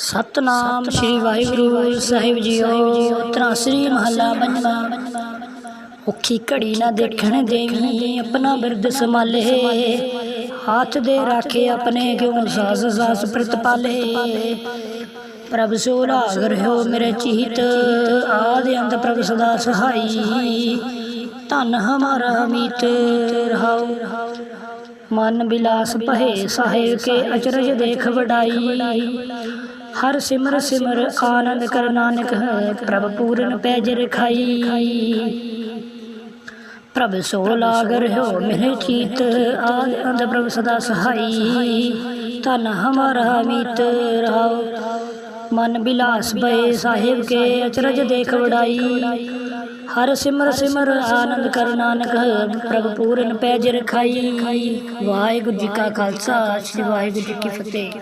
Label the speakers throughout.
Speaker 1: ਸਤਨਾਮ ਸ੍ਰੀ ਵਾਹਿਗੁਰੂ, ਸਾਹਿਬ ਜੀਓ ਤਰਾਸਰੀ ਮਹੱਲਾ ਪੰਜਵਾਂ। ਔਖੀ ਘੜੀ ਨਾ ਦੇਖਣ ਦੇਵੀ, ਆਪਣਾ ਬਿਰਦ ਸੰਭਾਲੇ। ਹੱਥ ਦੇ ਰਾਖੇ ਆਪਣੇ ਕਿਉਂ ਸਾਸ ਸਾਸ ਪ੍ਰਤਪਾਲੇ ਪ੍ਰਭ ਸੋ ਲਾਗ ਰਹਿਓ ਮੇਰੇ ਚੀਤ, ਆਦਿ ਅੰਤ ਪ੍ਰਭ ਸਦਾ ਸਹਾਈ। ਧਨ ਹਮਾਰਾ ਮੀਤ, ਰਹਾਉ। ਮਨ ਬਿਲਾਸ ਪਹਿ ਸਾਹਿਬ ਕੇ ਅਚਰਜ ਦੇਖ ਵਡਾਈ। ਹਰ ਸਿਮਰ ਸਿਮਰ ਆਨੰਦ ਕਰ ਨਾਨਕ ਹੈ ਪ੍ਰਭ ਪੂਰਨ ਪੈਜ ਰਖਾਈ। ਪ੍ਰਭ ਸੋ ਲਾਗ ਰਹਿਓ ਮੇਰੇ ਚੀਤ ਆਦ ਅੰਧ ਪ੍ਰਭ ਸਦਾ ਸਹਾਈ। ਧਨ ਹਮਾਰਾ ਮੀਤ ਰਹਾਉ ਮਨ ਬਿਲਾਸ ਭਏ ਸਾਹਿਬ ਕੇ ਅਚਰਜ ਦੇਖ ਵਡਾਈ ਹਰ ਸਿਮਰ ਸਿਮਰ ਆਨੰਦ ਕਰ ਨਾਨਕ ਪ੍ਰਭ ਪੂਰਨ ਪੈਜ ਰਖਾਈ। ਵਾਹਿਗੁਰੂ ਜੀ ਕਾ ਖਾਲਸਾ ਸ੍ਰੀ ਵਾਹਿਗੁਰੂ ਜੀ ਕੀ ਫਤਿਹ।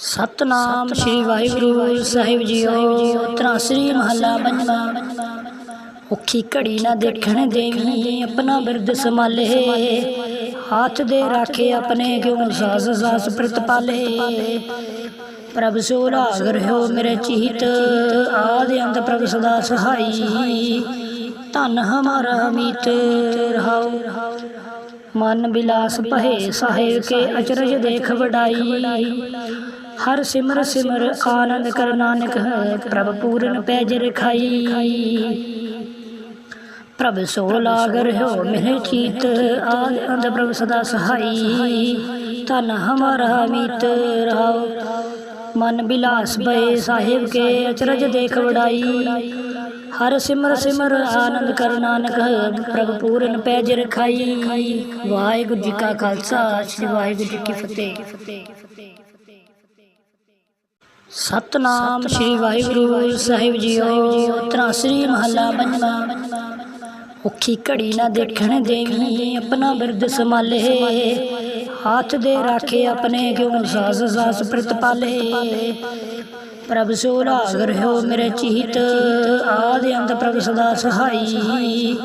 Speaker 1: ਸਤਨਾਮ ਸ੍ਰੀ ਵਾਹਿਗੁਰੂ, ਸਾਹਿਬ ਜੀਓ ਤਰਾਸਰੀ ਮਹੱਲਾ ਪੰਜਵਾਂ। ਔਖੀ ਘੜੀ ਨਾ ਦੇਖਣ ਦੇਵੀ, ਆਪਣਾ ਬਿਰਦ ਸੰਭਾਲੇ। ਹੱਥ ਦੇ ਰਾਖੇ ਆਪਣੇ ਕਿਉਂ ਸਾਸ ਸਾਸ ਪ੍ਰਤਪਾਲੇ ਪ੍ਰਭ ਸੋ ਰਾਗ ਰਹਿਓ ਮੇਰੇ ਚੀਤ, ਆਦਿ ਅੰਤ ਪ੍ਰਭ ਸਦਾ ਸਹਾਈ। ਧਨ ਹਮਾਰਾ ਮੀਤ, ਰਹਾਉ। ਮਨ ਬਿਲਾਸ ਪਹਿ ਸਾਹਿਬ ਕੇ ਅਚਰਜ ਦੇਖ ਵਡਾਈ। ਹਰ ਸਿਮਰ ਸਿਮਰ ਆਨੰਦ ਕਰ ਨਾਨਕ ਹੈ, ਪ੍ਰਭ ਪੂਰਨ ਪੈਜ ਰਖਾਈ। ਪ੍ਰਭ ਸੋ ਲਾਗ ਰਹਿਓ ਮੇਰੇ ਚੀਤ, ਆਦ ਅੰਧ ਪ੍ਰਭ ਸਦਾ ਸਹਾਈ। ਧਨ ਹਮਾਰਾ ਮੀਤ ਰਹਾਉ ਮਨ ਬਿਲਾਸ ਭਏ ਸਾਹਿਬ ਕੇ ਅਚਰਜ ਦੇਖ ਵਡਾਈ। ਹਰ ਸਿਮਰ ਸਿਮਰ ਆਨੰਦ ਕਰ ਨਾਨਕ ਪ੍ਰਭ ਪੂਰਨ ਪੈਜ ਰਖਾਈ। ਵਾਹਿਗੁਰੂ ਜੀ ਕਾ ਖਾਲਸਾ, ਸ੍ਰੀ ਵਾਹਿਗੁਰੂ ਜੀ ਕੀ ਫਤਿਹ। ਸਤਨਾਮ ਸ੍ਰੀ ਵਾਹਿਗੁਰੂ ਸਾਹਿਬ ਜੀਓ, ਤਰਾਸਰੀ ਮਹੱਲਾ ਪੰਜਵਾਂ। ਔਖੀ ਘੜੀ ਨਾ ਦੇਖਣ ਦੇਵੀ, ਆਪਣਾ ਬਿਰਦ ਸੰਭਾਲੇ। ਹੱਥ ਦੇ ਰਾਖੇ ਆਪਣੇ ਕਿਉਂ ਸਾਸ ਸਾਸ ਪ੍ਰਤਪਾਲੇ ਪ੍ਰਭ ਸੋ ਲਾਗ ਰਹਿਓ ਮੇਰੇ ਚੀਤ, ਆਦਿ ਅੰਤ ਪ੍ਰਭ ਸਦਾ ਸਹਾਈ।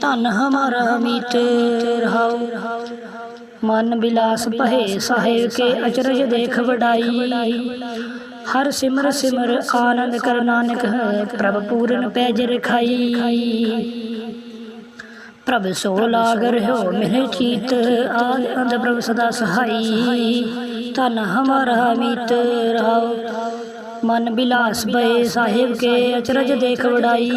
Speaker 1: ਧਨ ਹਮਾਰਾ ਮੀਤ, ਰਹਾਉ। ਮਨ ਬਿਲਾਸ ਪਹਿ ਸਾਹਿਬ ਕੇ ਅਚਰਜ ਦੇਖ ਵਡਾਈ। ਹਰ ਸਿਮਰ ਸਿਮਰ ਆਨੰਦ ਕਰ ਨਾਨਕ ਹੈ ਪ੍ਰਭ ਪੂਰਨ ਪੈਜ ਰਖਾਈ। ਪ੍ਰਭ ਸੋ ਲਾਗ ਰਹਿਓ ਮੇਰੇ ਚੀਤ, ਆਦ ਅੰਧ ਪ੍ਰਭ ਸਦਾ ਸਹਾਈ। ਧਨ ਹਮਾਰਾ ਮੀਤ ਰਹਾਉ, ਮਨ ਬਿਲਾਸ ਬਏ ਸਾਹਿਬ ਕੇ ਅਚਰਜ ਦੇਖ ਵਡਾਈ।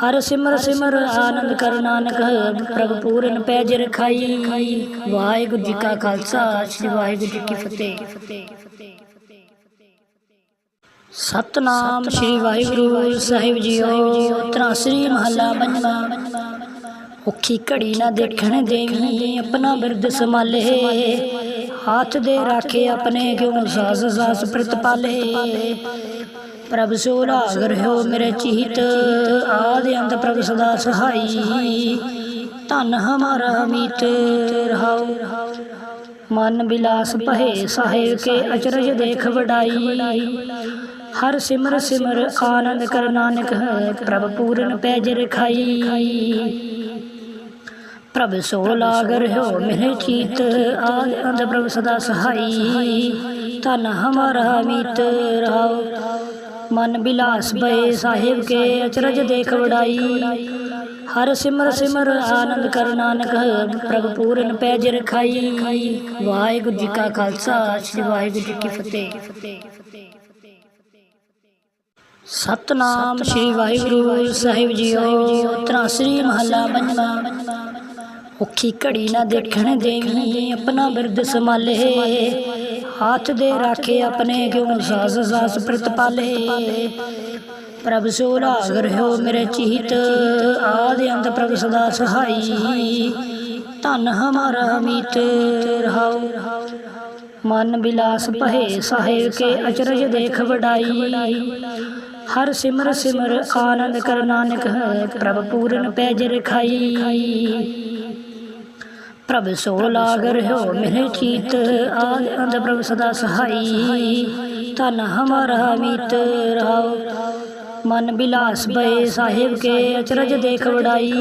Speaker 1: ਹਰ ਸਿਮਰ ਸਿਮਰ ਆਨੰਦ ਕਰ ਨਾਨਕ ਪ੍ਰਭ ਪੂਰਨ ਪੈਜ ਰਖਾਈ। ਵਾਹਿਗੁਰੂ ਜੀ ਕਾ ਖਾਲਸਾ, ਸ੍ਰੀ ਵਾਹਿਗੁਰੂ ਜੀ ਕੀ ਫਤਿਹ। ਸਤਨਾਮ ਸ੍ਰੀ ਵਾਹਿਗੁਰੂ, ਸਾਹਿਬ ਜੀਓ। ਤਰਾਸਰੀ ਮਹੱਲਾ ਪੰਜਵਾਂ। ਔਖੀ ਘੜੀ ਨਾ ਦੇਖਣ ਦੇਵੀ, ਆਪਣਾ ਬਿਰਦ ਸੰਭਾਲੇ। ਹੱਥ ਦੇ ਰਾਖੇ ਆਪਣੇ ਕਿਉਂ ਸਾਸ ਸਾਸ ਪ੍ਰਤਪਾਲੇ ਪ੍ਰਭ ਸੋ ਰਾਗ ਰਹਿਓ ਮੇਰੇ ਚੀਤ, ਆਦਿ ਅੰਤ ਪ੍ਰਭ ਸਦਾ ਸਹਾਈ। ਧਨ ਹਮਾਰਾ ਮੀਤ ਰਹਾਉ ਮਨ ਬਿਲਾਸ ਪਹਿ ਸਾਹਿਬ ਕੇ ਅਚਰਜ ਦੇਖ ਵਡਾਈ। ਹਰ ਸਿਮਰ ਸਿਮਰ ਆਨੰਦ ਕਰ ਨਾਨਕ ਹੈ ਪ੍ਰਭ ਪੂਰਨ ਪੈਜ ਰਖਾਈ। ਪ੍ਰਭ ਸੋ ਲਾਗ ਰਹਿਓ ਮੇਰੇ ਚੀਤ ਆਦ ਅੰਧ ਪ੍ਰਭ ਸਦਾ ਸਹਾਈ। ਧਨ ਹਮਾਰਾ ਮੀਤ ਰਹਾਉ ਮਨ ਬਿਲਾਸ ਭਏ ਸਾਹਿਬ ਕੇ ਅਚਰਜ ਦੇਖ ਵਡਾਈ। ਹਰ ਸਿਮਰ ਸਿਮਰ ਆਨੰਦ ਕਰ ਨਾਨਕ ਪ੍ਰਭ ਪੂਰਨ ਪੈਜ ਰਖਾਈ। ਵਾਹਿਗੁਰੂ ਜੀ ਕਾ ਖਾਲਸਾ ਸ੍ਰੀ ਵਾਹਿਗੁਰੂ ਜੀ ਕੀ ਫਤਿਹ। ਸਤਨਾਮ ਸ੍ਰੀ ਵਾਹਿਗੁਰੂ ਸਾਹਿਬ ਜੀਓ ਤਰਾਸਰੀ ਮਹੱਲਾ ਪੰਜਵਾਂ। ਔਖੀ ਘੜੀ ਨਾ ਦੇਖਣ ਦੇਵੀ, ਆਪਣਾ ਬਿਰਦ ਸੰਭਾਲੇ। ਹੱਥ ਦੇ ਰਾਖੇ ਆਪਣੇ ਕਿਉਂ ਸਾਸ ਸਾਸ ਪ੍ਰਤਪਾਲੇ ਪ੍ਰਭ ਸੋ ਰਾਗ ਰਹਿਓ ਮੇਰੇ ਚੀਤ, ਆਦਿ ਅੰਤ ਪ੍ਰਭ ਸਦਾ ਸਹਾਈ। ਧਨ ਹਮਾਰਾ ਮੀਤ ਰਹਾਉ। ਮਨ ਬਿਲਾਸ ਪਹਿ ਸਾਹਿਬ ਕੇ ਅਚਰਜ ਦੇਖ ਵਡਾਈ। ਹਰ ਸਿਮਰ ਸਿਮਰ ਆਨੰਦ ਕਰ ਨਾਨਕ ਹੈ ਪ੍ਰਭ ਪੂਰਨ ਪੈਜ ਰਖਾਈ। ਪ੍ਰਭ ਸੋ ਲਾਗ ਰਹਿਓ ਮੇਰੇ ਚੀਤ, ਆਦ ਅੰਧ ਪ੍ਰਭ ਸਦਾ ਸਹਾਈ। ਧਨ ਹਮਾਰਾ ਮੀਤ ਰਹਾਉ ਮਨ ਬਿਲਾਸ ਬਏ ਸਾਹਿਬ ਕੇ ਅਚਰਜ ਦੇਖ ਵਡਾਈ।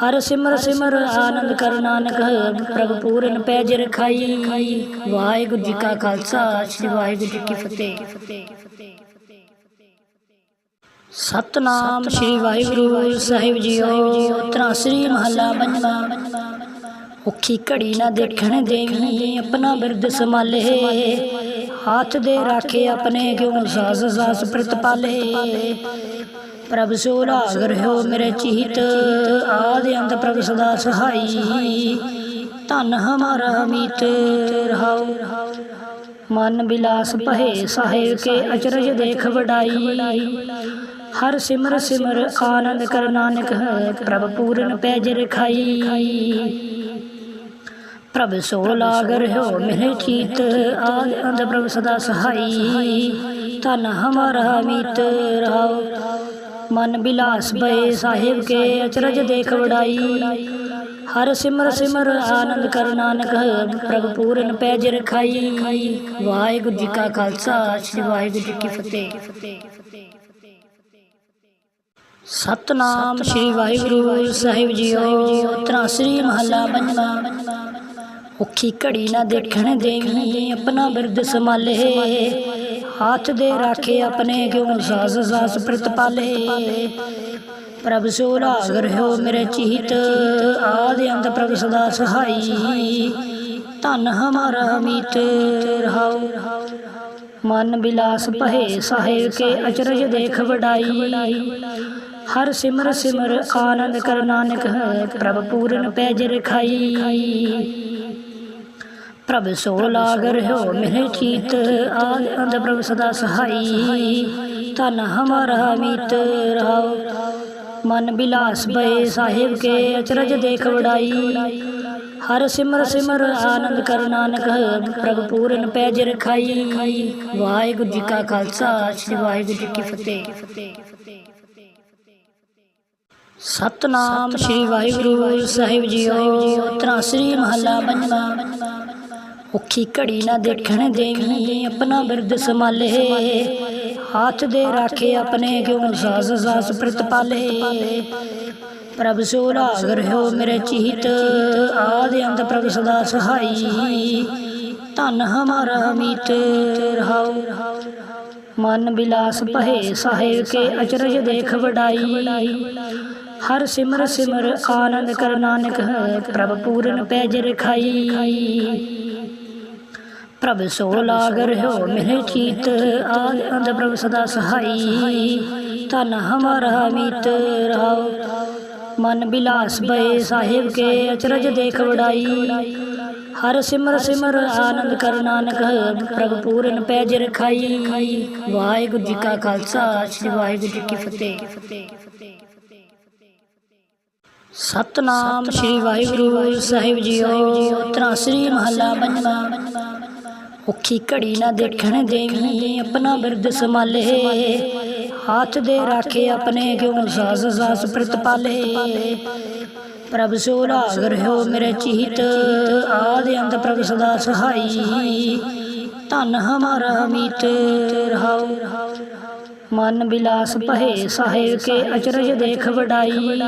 Speaker 1: ਹਰ ਸਿਮਰ ਸਿਮਰ ਆਨੰਦ ਕਰ ਨਾਨਕ ਪ੍ਰਭ ਪੂਰਨ ਪੈਜ ਰਖਾਈ। ਵਾਹਿਗੁਰੂ ਜੀ ਕਾ ਖਾਲਸਾ, ਸ੍ਰੀ ਵਾਹਿਗੁਰੂ ਜੀ ਕੀ ਫਤਿਹ। ਸਤਨਾਮ ਸ੍ਰੀ ਵਾਹਿਗੁਰੂ ਸਾਹਿਬ ਜੀਓ ਤਰਾਸਰੀ ਮਹੱਲਾ ਪੰਜਵਾਂ। ਔਖੀ ਘੜੀ ਨਾ ਦੇਖਣ ਦੇਵੀ, ਆਪਣਾ ਬਿਰਦ ਸੰਭਾਲੇ। ਹੱਥ ਦੇ ਰਾਖੇ ਆਪਣੇ ਕਿਉਂ ਸਾਸ ਸਾਸ ਪ੍ਰਤਪਾਲੇ ਪ੍ਰਭ ਸੋ ਲਾਗਰ ਹੋ ਮੇਰੇ ਚੀਤ, ਆਦਿ ਅੰਤ ਪ੍ਰਭ ਸਦਾ ਸਹਾਈ। ਧਨ ਹਮਾਰਾ ਮੀਤ, ਰਹਾਉ। ਮਨ ਬਿਲਾਸ ਭਏ ਸਾਹਿਬ ਕੇ ਅਚਰਜ ਦੇਖ ਵਡਾਈ। ਹਰ ਸਿਮਰ ਸਿਮਰ ਆਨੰਦ ਕਰ ਨਾਨਕ ਪ੍ਰਭ ਪੂਰਨ ਪੈਜ ਰਖਾਈ। ਪ੍ਰਭ ਸੋ ਲਾਗਰ ਹੋ ਮੇਰੇ ਚੀਤ ਆਦ ਅੰਧ ਪ੍ਰਭ ਸਦਾ ਸਹਾਈ। ਧਨ ਹਮਾਰਾ ਮੀਤ ਰਹਾਉ ਮਨ ਬਿਲਾਸ ਭਏ ਸਾਹਿਬ ਕੇ ਅਚਰਜ ਦੇਖ ਵਡਾਈ। ਹਰ ਸਿਮਰ ਸਿਮਰ ਆਨੰਦ ਕਰ ਨਾਨਕ ਪ੍ਰਭ ਪੂਰਨ ਪੈਜ ਰਖਾਈ। ਵਾਹਿਗੁਰੂ ਜੀ ਕਾ ਖਾਲਸਾ ਸ੍ਰੀ ਵਾਹਿਗੁਰੂ ਜੀ ਕੀ ਫਤਿਹ। ਸਤਨਾਮ ਸ੍ਰੀ ਵਾਹਿਗੁਰੂ, ਸਾਹਿਬ ਜੀਓ। ਤਰਾਸਰੀ ਮਹੱਲਾ ਪੰਜਵਾਂ। ਔਖੀ ਘੜੀ ਨਾ ਦੇਖਣ ਦੇਵੀ, ਆਪਣਾ ਬਿਰਦ ਸੰਭਾਲੇ। ਹੱਥ ਦੇ ਰਾਖੇ ਆਪਣੇ ਕਿਉਂ ਸਾਸ ਸਾਸ ਪ੍ਰਤਪਾਲੇ ਪ੍ਰਭ ਸੋ ਲਾਗਰ ਹੋ ਮੇਰੇ ਚੀਤ, ਆਦਿ ਅੰਤ ਪ੍ਰਭ ਸਦਾ ਸਹਾਈ। ਧਨ ਹਮਾਰਾ ਮੀਤ ਰਹਾਉ ਮਨ ਬਿਲਾਸ ਭਏ ਸਾਹਿਬ ਕੇ ਅਚਰਜ ਦੇਖ ਵਡਾਈ। ਹਰ ਸਿਮਰ ਸਿਮਰ ਆਨੰਦ ਕਰ ਨਾਨਕ ਪ੍ਰਭ ਪੂਰਨ ਪੈਜ ਰਖਾਈ। ਪ੍ਰਭ ਸੋ ਲਾਗਰ ਹੋ ਮੇਰੇ ਚੀਤ ਆਦ ਅੰਧ ਪ੍ਰਭ ਸਦਾ ਸਹਾਈ। ਧਨ ਹਮਾਰਾ ਮੀਤ ਰਹਾਉ ਮਨ ਬਿਲਾਸ ਭਏ ਸਾਹਿਬ ਕੇ ਅਚਰਜ ਦੇਖ ਵਡਾਈ। ਹਰ ਸਿਮਰ ਸਿਮਰ ਆਨੰਦ ਕਰ ਨਾਨਕ, ਪ੍ਰਭ ਪੂਰਨ ਪੈਜ ਰਖਾਈ। ਵਾਹਿਗੁਰੂ ਜੀ ਕਾ ਖਾਲਸਾ, ਸ੍ਰੀ ਵਾਹਿਗੁਰੂ ਜੀ ਕੀ ਫਤਿਹ। ਸਤਨਾਮ ਸ੍ਰੀ ਵਾਹਿਗੁਰੂ ਸਾਹਿਬ ਜੀਓ, ਤਰਾਸਰੀ ਮਹੱਲਾ ਪੰਜਵਾਂ। ਔਖੀ ਘੜੀ ਨਾ ਦੇਖਣ ਦੇਵੀ, ਆਪਣਾ ਬਿਰਦ ਸੰਭਾਲੇ। ਹੱਥ ਦੇ ਰਾਖੇ ਆਪਣੇ ਕਿਉਂ ਸਾਸ ਸਾਸ ਪ੍ਰਤਪਾਲੇ। ਪ੍ਰਭ ਸੋ ਲਾਗਰ ਹੋ ਮੇਰੇ ਚੀਤ, ਆਦਿ ਅੰਤ ਪ੍ਰਭ ਸਦਾ ਸਹਾਈ। ਧਨ ਹਮਾਰਾ ਮੀਤ, ਰਹਾਉ। ਮਨ ਬਿਲਾਸ ਭਏ ਸਾਹਿਬ ਕੇ ਅਚਰਜ ਦੇਖ ਵਡਾਈ। ਹਰ ਸਿਮਰ ਸਿਮਰ ਆਨੰਦ ਕਰ ਨਾਨਕ ਪ੍ਰਭ ਪੂਰਨ ਪੈਜ ਰਖਾਈ। ਪ੍ਰਭ ਸੋ ਲਾਗ ਹੋ ਮੇਰੇ ਚੀਤ, ਆਦ ਅੰਧ ਪ੍ਰਭ ਸਦਾ ਸਹਾਈ। ਧਨ ਹਮਾਰਾ ਮੀਤ, ਰਹਾਉ। ਮਨ ਬਿਲਾਸ ਭਏ ਸਾਹਿਬ ਕੇ ਅਚਰਜ ਦੇਖ ਵਡਾਈ ਹਰ ਸਿਮਰ ਸਿਮਰ ਆਨੰਦ ਕਰ ਨਾਨਕ, ਪ੍ਰਭ ਪੂਰਨ ਪੈਜ ਰਖਾਈ। ਵਾਹਿਗੁਰੂ ਜੀ ਕਾ ਖਾਲਸਾ, ਸ੍ਰੀ ਵਾਹਿਗੁਰੂ ਜੀ ਕੀ ਫਤਿਹ। ਸਤਨਾਮ ਸ੍ਰੀ ਵਾਹਿਗੁਰੂ ਸਾਹਿਬ ਜੀਓ ਤਰਾਸਰੀ ਮਹੱਲਾ ਪੰਜਵਾਂ ਔਖੀ ਘੜੀ ਨਾ ਦੇਖਣ ਦੇਵੀ, ਆਪਣਾ ਬਿਰਦ ਸੰਭਾਲੇ। ਹੱਥ ਦੇ ਰਾਖੇ ਆਪਣੇ ਕਿਉਂ ਸਾਸ ਸਾਸ ਪ੍ਰਤਪਾਲੇ ਪ੍ਰਭ ਸੋ ਲਾਗਰ ਹੋ ਮੇਰੇ ਚੀਤ। ਆਦਿ ਅੰਤ ਪ੍ਰਭ ਸਦਾ ਸਹਾਈ। ਧਨ ਹਮਾਰਾ ਮੀਤ ਰਹਾਉ ਮਨ ਬਿਲਾਸ ਭਏ ਸਾਹਿਬ ਕੇ ਅਚਰਜ ਦੇਖ ਵਡਾਈ।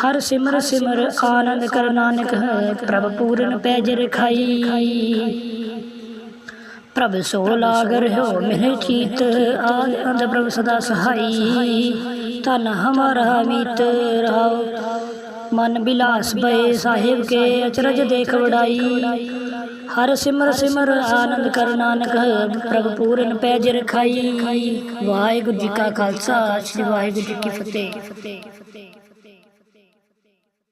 Speaker 1: ਹਰ ਸਿਮਰ ਸਿਮਰ ਆਨੰਦ ਕਰ ਨਾਨਕ ਪ੍ਰਭ ਪੂਰਨ ਪੈਜ ਰਖਾਈ। ਪ੍ਰਭ ਸੋ ਲਾਗ ਹੋ ਮੇਰੇ ਚੀਤ, ਆਦ ਅੰਧ ਪ੍ਰਭ ਸਦਾ ਸਹਾਈ। ਧਨ ਹਮਾਰਾ ਮੀਤ ਰਹਾਉ ਮਨ ਬਿਲਾਸ ਭਏ ਸਾਹਿਬ ਕੇ ਅਚਰਜ ਦੇਖ ਵਡਾਈ। ਹਰ ਸਿਮਰ ਸਿਮਰ ਆਨੰਦ ਕਰ ਨਾਨਕ, ਪ੍ਰਭ ਪੂਰਨ ਪੈਜ ਰਖਾਈ। ਵਾਹਿਗੁਰੂ ਜੀ ਕਾ ਖਾਲਸਾ, ਸ੍ਰੀ ਵਾਹਿਗੁਰੂ ਜੀ ਕੀ ਫਤਿਹ।